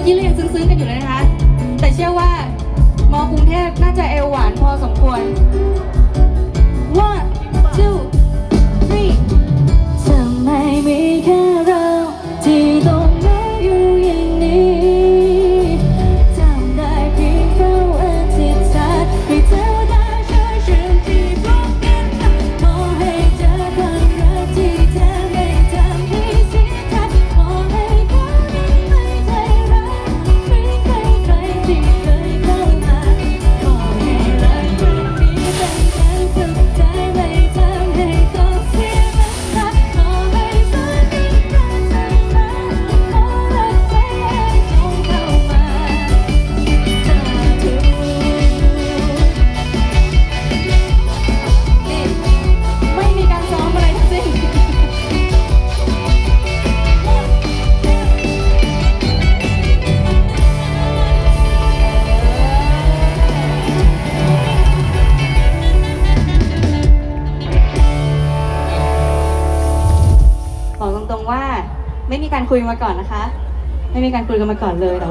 ื่อกี้เรายังซึ้งๆกันอยู่เลยนะคะ แต่เชื่อว่ามอกรุงเทพน่าจะเอลหวานพอสมควร ตรงๆว่า ไม่มีการคุยมาก่อนนะคะ ไม่มีการคุยกันมาก่อนเลย